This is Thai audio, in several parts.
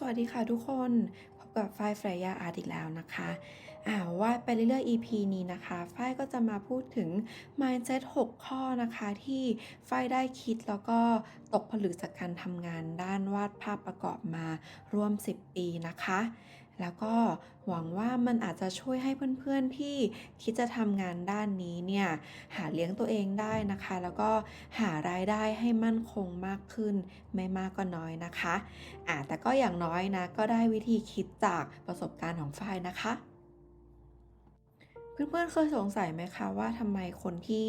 สวัสดีค่ะทุกคนพบกับฝ้ายเฟรยาอาร์ตอีกแล้วนะคะอ่าว่าไปเรื่อยๆ EP นี้นะคะฝ้ายก็จะมาพูดถึง mindset 6 ข้อนะคะที่ฝ้ายได้คิดแล้วก็ตกผลึกจากการทำงานด้านวาดภาพประกอบมาร่วม 10 ปีนะคะ แล้วก็หวังว่ามันอาจจะช่วยให้เพื่อนๆที่คิดจะทำงานด้านนี้เนี่ยหาเลี้ยงตัวเองได้นะคะ แล้วก็หารายได้ให้มั่นคงมากขึ้นไม่มากก็น้อยนะคะอ่าแต่ก็อย่างน้อยนะก็ได้วิธีคิดจากประสบการณ์ของฝ้ายนะคะ เพื่อนๆ เคยสงสัยไหมคะว่าทำไมคนที่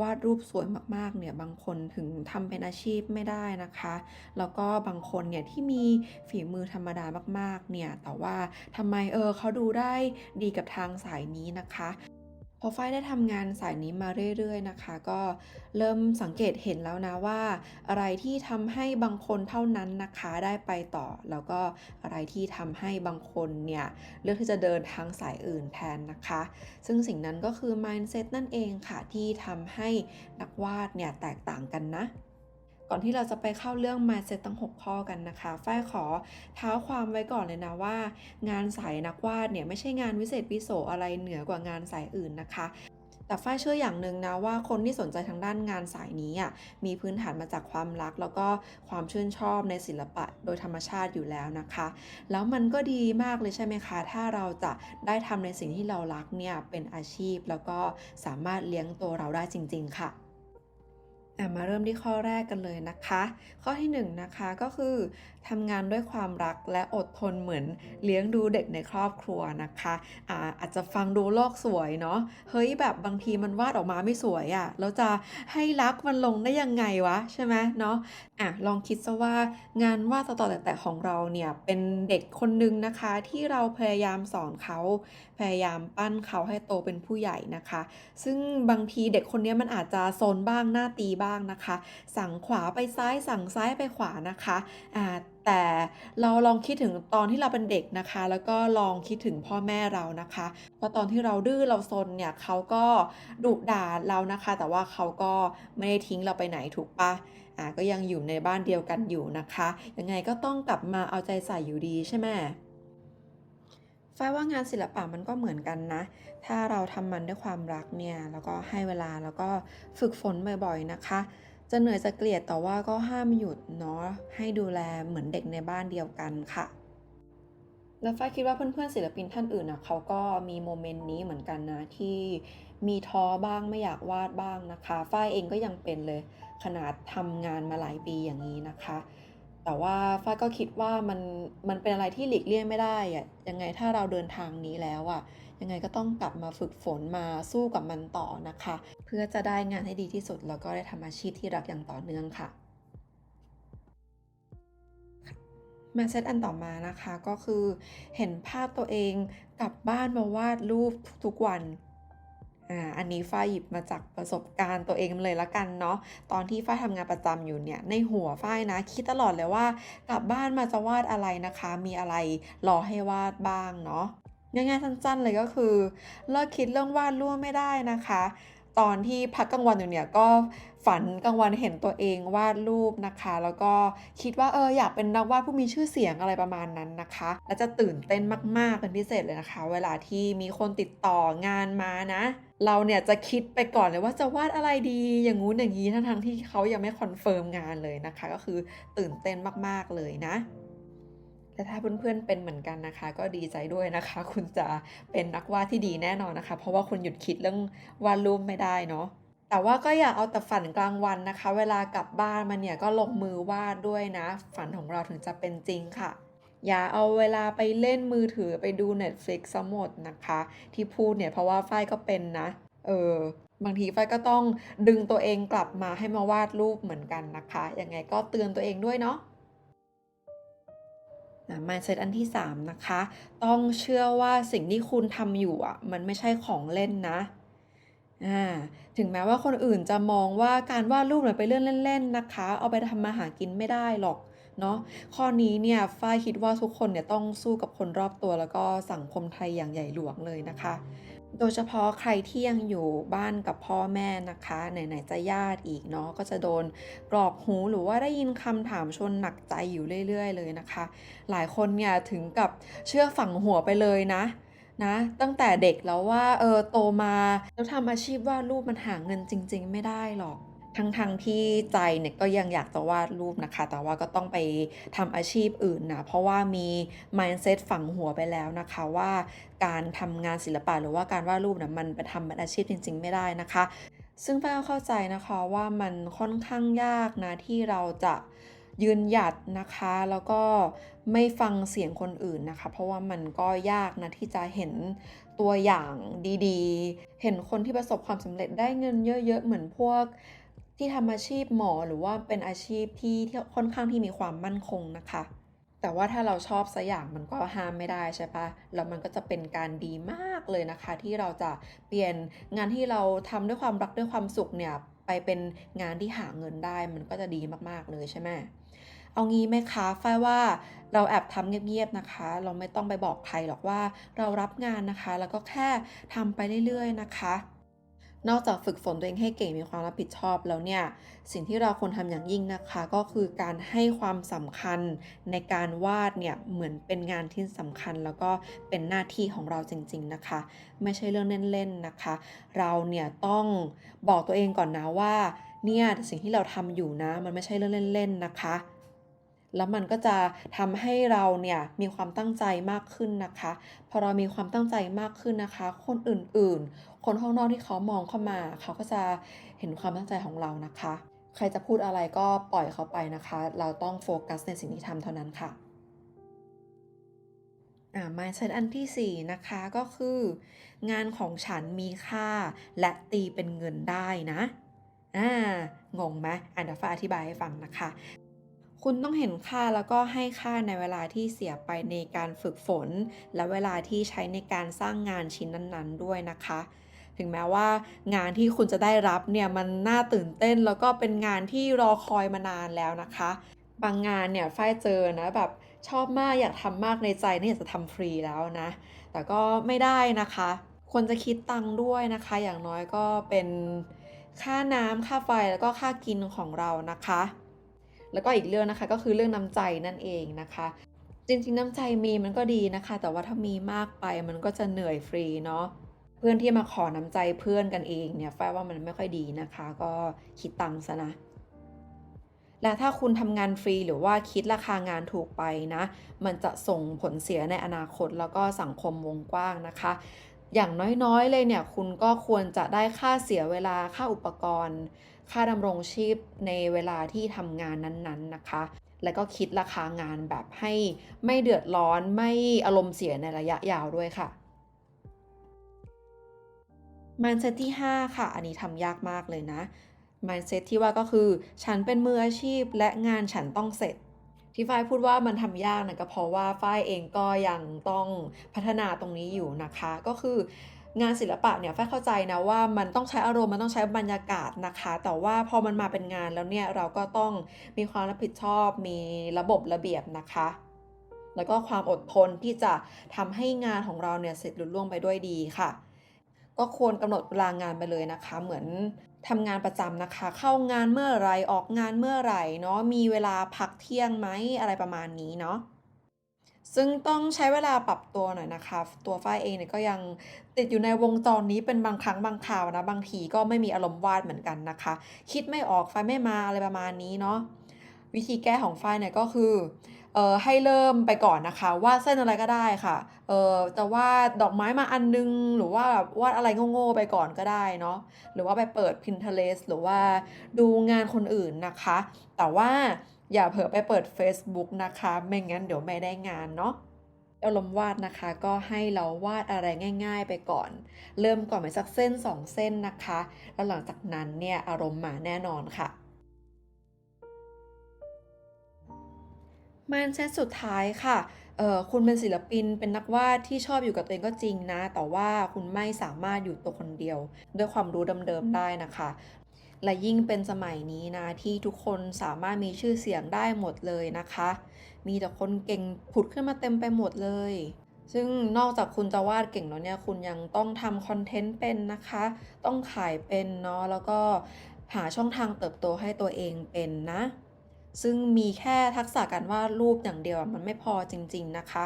วาดรูปสวยมากๆ เนี่ยบางคนถึงทำเป็นอาชีพไม่ได้นะคะ แล้วก็บางคนเนี่ยที่มีฝีมือธรรมดามากๆ เนี่ยแต่ว่าทำไมเออเขาดูได้ดีกับทางสายนี้นะคะ พอฝ้ายได้ทำงานสายนี้มาเรื่อยๆนะคะ ก็เริ่มสังเกตเห็นแล้วนะว่า อะไรที่ทำให้บางคนเท่านั้นนะคะได้ไปต่อ แล้วก็อะไรที่ทำให้บางคนเนี่ยเลือกที่จะเดินทางสายอื่นแทนนะคะ ซึ่งสิ่งนั้นก็คือ mindset นั่นเองค่ะที่ทำให้นักวาดเนี่ยแตกต่างกันนะ ก่อนที่เราจะไปเข้าเรื่อง mindset ทั้ง 6 ข้อกันนะคะฝ้ายขอเท้าความไว้ก่อนเลยนะว่า งานสายนักวาดเนี่ยไม่ใช่งานวิเศษวิโสอะไรเหนือกว่างานสายอื่นนะคะแต่ฝ้ายเชื่ออย่างหนึ่งนะว่าคนที่สนใจทางด้านงานสายนี้อะมีพื้นฐานมาจากความรัก แล้วก็ความชื่นชอบในศิลปะโดยธรรมชาติอยู่แล้วนะคะ แล้วมันก็ดีมากเลยใช่ไหมคะ ถ้าเราจะได้ทำในสิ่งที่เรารักเนี่ยเป็นอาชีพ แล้วก็สามารถเลี้ยงตัวเราได้จริง ๆ ค่ะ มาเริ่มที่ข้อแรกกันเลยนะคะ ข้อที่1นงนะคะก็คือทำงานด้วยความรักและอดทนเหมือนเลี้ยงดูเด็กในครอบครัวนะคะอ่าอาจจะฟังดูโลกสวยเนาะเฮ้ยแบบบางทีมันวาดออกมาไม่สวยอะ่ะแล้วจะให้รักมันลงได้ยังไงวะใช่ไหมเนาะอะลองคิดซะว่างานวาดต่อๆแต่ของเราเนี่ยเป็นเด็กคนนึงนะคะที่เราพยายามสอนเขาพยายามปั้นเขาให้โตเป็นผู้ใหญ่นะคะ ซึ่งบางทีเด็กคนนี้มันอาจจะโซนบ้างหน้าตีบ้างนะคะ สั่งขวาไปซ้ายสั่งซ้ายไปขวานะคะอ่า แต่เราลองคิดถึงตอนที่เราเป็นเด็กนะคะ แล้วก็ลองคิดถึงพ่อแม่เรานะคะเพราตอนที่เราดื้อเราซนเนี่ยเขาก็ดุด่าเรานะคะ แต่ว่าเขาก็ไม่ได้ทิ้งเราไปไหนถูกปะอ่าก็ยังอยู่ในบ้านเดียวกันอยู่นะคะ ยังไงก็ต้องกลับมาเอาใจใส่อยู่ดีใช่ไหมฝ้ายว่างานศิลปะมันก็เหมือนกันนะ ถ้าเราทำมันด้วยความรักเนี่ย แล้วก็ให้เวลาแล้วก็ฝึกฝนบ่อยๆนะคะ จะเหนื่อยจะเกลียดแต่ว่าก็ห้ามหยุดเนาะให้ดูแลเหมือนเด็กในบ้านเดียวกันค่ะ แล้วฝ้ายคิดว่าเพื่อนๆศิลปินท่านอื่นนะเขาก็มีโมเมนต์นี้เหมือนกันนะที่มีท้อบ้างไม่อยากวาดบ้างนะคะ ฝ้ายเองก็ยังเป็นเลยขนาดทำงานมาหลายปีอย่างนี้นะคะ แต่ว่าฝ้ายก็คิดว่ามันมันเป็นอะไรที่หลีกเลี่ยงไม่ได้อะยังไงถ้าเราเดินทางนี้แล้วอะยังไงก็ต้องกลับมาฝึกฝนมาสู้กับมันต่อนะคะ เพื่อจะได้งานให้ดีที่สุดแล้วก็ได้ทำอาชีพที่รักอย่างต่อเนื่องค่ะ มาเซตอันต่อมานะคะก็คือเห็นภาพตัวเองกลับบ้านมาวาดรูปทุกวัน อ่าอันนี้ฝ้ายหยิบมาจากประสบการณ์ตัวเองเลยละกันเนาะตอนที่ฝ้ายทำงานประจำอยู่เนี่ยในหัวฝ้ายนะคิดตลอดเลยว่ากลับบ้านมาจะวาดอะไรนะคะ มีอะไรรอให้วาดบ้างเนาะง่ายๆสั้นๆเลยก็คือ เลิกคิดเรื่องวาดร่วมไม่ได้นะคะ ตอนที่พักกลางวันอยู่เนี่ยก็ฝันกลางวันเห็นตัวเองวาดรูปนะคะ แล้วก็คิดว่าเอออยากเป็นนักวาดผู้มีชื่อเสียงอะไรประมาณนั้นนะคะ และจะตื่นเต้นมาก ๆ เป็นพิเศษเลยนะคะ เวลาที่มีคนติดต่องานมานะ เราเนี่ยจะคิดไปก่อนเลยว่าจะวาดอะไรดีอย่างงู้นอย่างนี้ทั้งๆที่เขายังไม่คอนเฟิร์มงานเลยนะคะ ก็คือตื่นเต้นมากๆเลยนะ และถ้าเพื่อนๆเป็นเหมือนกันนะคะ ก็ดีใจด้วยนะคะ คุณจะเป็นนักวาดที่ดีแน่นอนนะคะ เพราะว่าคุณหยุดคิดเรื่องวาดรูปไม่ได้เนาะแต่ว่าก็อย่าเอาแต่ฝันกลางวันนะคะ เวลากลับบ้านมาเนี่ยก็ลงมือวาดด้วยนะ ฝันของเราถึงจะเป็นจริงค่ะ อย่าเอาเวลาไปเล่นมือถือไปดู Netflix ซะหมดนะคะ ที่พูดเนี่ยเพราะว่าฝ้ายก็เป็นนะ เออบางทีฝ้ายก็ต้องดึงตัวเองกลับมาให้มาวาดรูปเหมือนกันนะคะยังไงก็เตือนตัวเองด้วยเนาะ มาเซตอันที่ 3 นะคะ ต้องเชื่อว่าสิ่งที่คุณทำอยู่อะ มันไม่ใช่ของเล่นนะอ่าถึงแม้ว่าคนอื่นจะมองว่าการวาดรูปเนี่ยไปนเรื่องเล่นๆนะคะ เอาไปทำมาหากินไม่ได้หรอกเนาะข้อนี้เนี่ยฝ้ายคิดว่าทุกคนเนี่ยต้องสู้กับคนรอบตัวแล้วก็สังคมไทยอย่างใหญ่หลวงเลยนะคะ โดยเฉพาะใครที่ยังอยู่บ้านกับพ่อแม่นะคะ ไหนๆจะญาติอีกเนาะก็จะโดนกรอกหูหรือว่าได้ยินคำถามชนหนักใจอยู่เรื่อย ๆ เลยนะคะ หลายคนเนี่ยถึงกับเชื่อฝังหัวไปเลยนะนะตั้งแต่เด็กแล้วว่าเออโตมาแล้วทำอาชีพวาดรูปมันหาเงินจริง ๆ ไม่ได้หรอก ทั้งๆที่ใจเนี่ยก็ยังอยากจะวาดรูปนะคะ แต่ว่าก็ต้องไปทำอาชีพอื่นนะ เพราะว่ามี mindset ฝังหัวไปแล้วนะคะว่าการทำงานศิลปะหรือว่าการวาดรูปน่ะมันไปทำเป็นอาชีพจริง ๆ ไม่ได้นะคะ ซึ่งฝ้ายก็เข้าใจนะคะว่ามันค่อนข้างยากนะที่เราจะยืนหยัดนะคะ แล้วก็ไม่ฟังเสียงคนอื่นนะคะ เพราะว่ามันก็ยากนะที่จะเห็นตัวอย่างดีๆ เห็นคนที่ประสบความสำเร็จได้เงินเยอะ ๆ เหมือนพวก ที่ทำอาชีพหมอหรือว่าเป็นอาชีพที่ที่ค่อนข้างที่มีความมั่นคงนะคะ แต่ว่าถ้าเราชอบสักอย่างมันก็ห้ามไม่ได้ใช่ปล่าแล้วมันก็จะเป็นการดีมากเลยนะคะ ที่เราจะเปลี่ยนงานที่เราทำด้วยความรักด้วยความสุขเนี่ยไปเป็นงานที่หาเงินได้มันก็จะดีมากๆเลยใช่ไหมเอางี้ไหมคะฝ้ายว่าเราแอบทำเงียบๆนะคะ เราไม่ต้องไปบอกใครหรอกว่าเรารับงานนะคะ แล้วก็แค่ทำไปเรื่อยๆนะคะ นอกจากฝึกฝนตัวเองให้เก่งมีความรับผิดชอบแล้วเนี่ย สิ่งที่เราควรทำอย่างยิ่งนะคะ ก็คือการให้ความสำคัญในการวาดเนี่ยเหมือนเป็นงานที่สำคัญ แล้วก็เป็นหน้าที่ของเราจริง ๆนะคะ ไม่ใช่เรื่องเล่นๆนะคะ เราเนี่ยต้องบอกตัวเองก่อนนะว่าเนี่ยสิ่งที่เราทำอยู่นะ มันไม่ใช่เรื่องเล่นๆนะคะ แล้วมันก็จะทำให้เราเนี่ยมีความตั้งใจมากขึ้นนะคะ พอเรามีความตั้งใจมากขึ้นนะคะ คนอื่นๆ คนข้างนอกที่เขามองเข้ามา เขาก็จะเห็นความตั้งใจของเรานะคะ ใครจะพูดอะไรก็ปล่อยเขาไปนะคะ เราต้องโฟกัสในสิ่งที่ทำเท่านั้นค่ะอ่า mindset อันที่ 4 นะคะก็คือ งานของฉันมีค่าและตีเป็นเงินได้นะอางงไหม?อ่าเดี๋ยวฝ้าอธิบายให้ฟังนะคะ คุณต้องเห็นค่าแล้วก็ให้ค่าในเวลาที่เสียไปในการฝึกฝน และเวลาที่ใช้ในการสร้างงานชิ้นนั้นๆ ด้วยนะคะ ถึงแม้ว่างานที่คุณจะได้รับเนี่ยมันน่าตื่นเต้นแล้วก็เป็นงานที่รอคอยมานานแล้วนะคะ บางงานเนี่ยฝ้ายเจอนะแบบชอบมากอยากทำมากในใจนี่อยากจะทำฟรีแล้วนะ แต่ก็ไม่ได้นะคะ ควรจะคิดตังค์ด้วยนะคะ อย่างน้อยก็เป็นค่าน้ำค่าไฟแล้วก็ค่ากินของเรานะคะ แล้วก็อีกเรื่องนะคะก็คือเรื่องน้ำใจนั่นเองนะคะ จริงๆน้ำใจมีมันก็ดีนะคะ แต่ว่าถ้ามีมากไปมันก็จะเหนื่อยฟรีเนาะเพื่อนที่มาขอน้ำใจเพื่อนกันเองเนี่ยฝ้ายว่ามันไม่ค่อยดีนะคะ ก็คิดตังค์เสียนะและถ้าคุณทำงานฟรีหรือว่าคิดราคางานถูกไปนะ มันจะส่งผลเสียในอนาคตแล้วก็สังคมวงกว้างนะคะ อย่างน้อยๆเลยเนี่ย คุณก็ควรจะได้ค่าเสียเวลาค่าอุปกรณ์ ค่าดำรงชีพในเวลาที่ทำงานนั้นๆนะคะ แล้วก็คิดราคางานแบบให้ไม่เดือดร้อนไม่อารมณ์เสียในระยะยาวด้วยค่ะ mindset ที่ 5 ค่ะ อันนี้ทำยากมากเลยนะ mindset ที่ว่าก็คือ ฉันเป็นมืออาชีพและงานฉันต้องเสร็จที่ฝ้ายพูดว่ามันทำยากนะก็เพราะว่าฝ้ายเองก็ยังต้องพัฒนาตรงนี้อยู่นะคะ ก็คือ งานศิลปะเนี่ยฝ้ายเข้าใจนะว่ามันต้องใช้อารมณ์มันต้องใช้บรรยากาศนะคะ แต่ว่าพอมันมาเป็นงานแล้วเนี่ยเราก็ต้องมีความรับผิดชอบ มีระบบระเบียบนะคะ แล้วก็ความอดทนที่จะทำให้งานของเราเนี่ยเสร็จลุล่วงไปด้วยดีค่ะ ก็ควรกำหนดเวลางานไปเลยนะคะ เหมือนทำงานประจำนะคะ เข้างานเมื่อไรออกงานเมื่อไหร่เนาะมีเวลาพักเที่ยงไหมอะไรประมาณนี้เนาะ ซึ่งต้องใช้เวลาปรับตัวหน่อยนะคะ ตัวฝ้ายเองเนี่ยก็ยังติดอยู่ในวงจรนี้เป็นบางครั้งบางคราวนะ บางทีก็ไม่มีอารมณ์วาดเหมือนกันนะคะ คิดไม่ออกไฟไม่มาอะไรประมาณนี้เนาะวิธีแก้ของฝ้ายเนี่ยก็คือเอ่อให้เริ่มไปก่อนนะคะวาดเส้นอะไรก็ได้ค่ะเอ่อจะวาดดอกไม้มาอันหนึ่งหรือว่าแบบวาดอะไรโง่ๆไปก่อนก็ได้เนาะหรือว่าไปเปิด Pinterest หรือว่าดูงานคนอื่นนะคะ แต่ว่า อย่าเผลอไปเปิดเฟซบุ๊กนะคะ ไม่งั้นเดี๋ยวไม่ได้งานเนาะอารมณ์วาดนะคะก็ให้เราวาดอะไรง่าย ๆ ไปก่อน เริ่มก่อนไปสักเส้น 2 เส้นนะคะ แล้วหลังจากนั้นเนี่ยอารมณ์มาแน่นอนค่ะ mindset สุดท้ายค่ะเออคุณเป็นศิลปินเป็นนักวาดที่ชอบอยู่กับตัวเองก็จริงนะ แต่ว่าคุณไม่สามารถอยู่ตัวคนเดียว ด้วยความรู้เดิมๆได้นะคะ และยิ่งเป็นสมัยนี้นะที่ทุกคนสามารถมีชื่อเสียงได้หมดเลยนะคะ มีแต่คนเก่งผุดขึ้นมาเต็มไปหมดเลย ซึ่งนอกจากคุณจะวาดเก่งแล้วเนี่ยคุณยังต้องทำคอนเทนต์เป็นนะคะ ต้องขายเป็นเนาะแล้วก็หาช่องทางเติบโตให้ตัวเองเป็นนะ ซึ่งมีแค่ทักษะการวาดรูปอย่างเดียวมันไม่พอจริง ๆนะคะ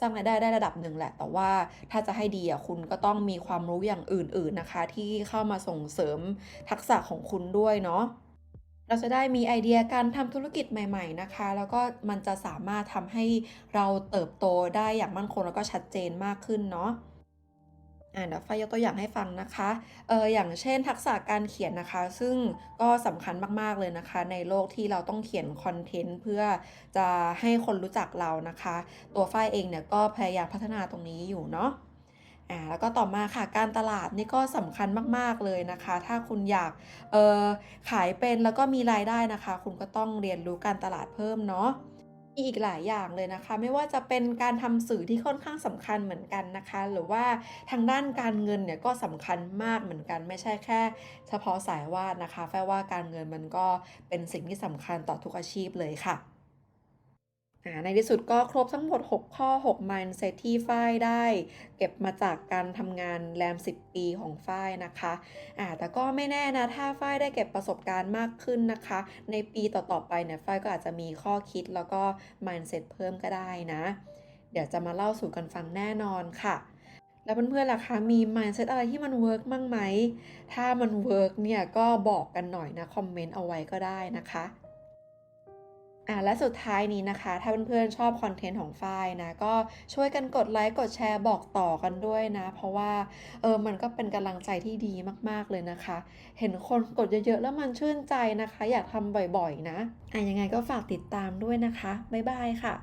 สร้างรายได้ได้ระดับหนึ่งแหละ แต่ว่าถ้าจะให้ดีอะคุณก็ต้องมีความรู้อย่างอื่น ๆนะคะ ที่เข้ามาส่งเสริมทักษะของคุณด้วยเนาะเราจะได้มีไอเดียการทำธุรกิจใหม่ ๆนะคะ แล้วก็มันจะสามารถทำให้เราเติบโตได้อย่างมั่นคงแล้วก็ชัดเจนมากขึ้นเนาะ อ่าเดี๋ยวฝ้ายกตัวอย่างให้ฟังนะคะเอออย่างเช่นทักษะการเขียนนะคะ ซึ่งก็สำคัญมากๆเลยนะคะ ในโลกที่เราต้องเขียนคอนเทนต์เพื่อจะให้คนรู้จักเรานะคะ ตัวฝ้ายเองเนี่ยก็พยายามพัฒนาตรงนี้อยู่เนาะอ่าแล้วก็ต่อมาค่ะการตลาดนี่ก็สำคัญมากๆเลยนะคะ ถ้าคุณอยากเออขายเป็นแล้วก็มีรายได้นะคะ คุณก็ต้องเรียนรู้การตลาดเพิ่มเนาะ อีกหลายอย่างเลยนะคะ ไม่ว่าจะเป็นการทำสื่อที่ค่อนข้างสำคัญเหมือนกันนะคะ หรือว่าทางด้านการเงินเนี่ยก็สำคัญมากเหมือนกัน ไม่ใช่แค่ เฉพาะสายวาดนะคะฝ้ายว่าการเงินมันก็เป็นสิ่งที่สำคัญต่อทุกอาชีพเลยค่ะ ในที่สุดก็ครบทั้งหมด 6 ข้อ 6 mindset ที่ฝ้ายได้ เก็บมาจากการทำงานแรม 10 ปีของฝ้ายนะคะอ่าแต่ก็ไม่แน่นะ ถ้าฝ้ายได้เก็บประสบการณ์มากขึ้นนะคะ ในปีต่อๆไปเนี่ยฝ้ายก็อาจจะมีข้อคิดแล้วก็ mindset เพิ่มก็ได้นะ เดี๋ยวจะมาเล่าสู่กันฟังแน่นอนค่ะแล้วเพื่อนๆล่ะคะ มี mindset อะไรที่มันเวิร์กมั่งไหม?ถ้ามันเวิร์กเนี่ยก็บอกกันหน่อยนะ คอมเมนต์เอาไว้ก็ได้นะคะ อะและสุดท้ายนี้นะคะ ถ้าเพื่อนๆชอบคอนเทนต์ของฝ้ายนะ ก็ช่วยกันกดไลค์กดแชร์บอกต่อกันด้วยนะ เพราะว่าเออมันก็เป็นกำลังใจที่ดีมากๆเลยนะคะ เห็นคนกดเยอะๆ แล้วมันชื่นใจนะคะ อยากทำบ่อยๆ นะอะยังไงก็ฝากติดตามด้วยนะคะ บ๊ายบายค่ะ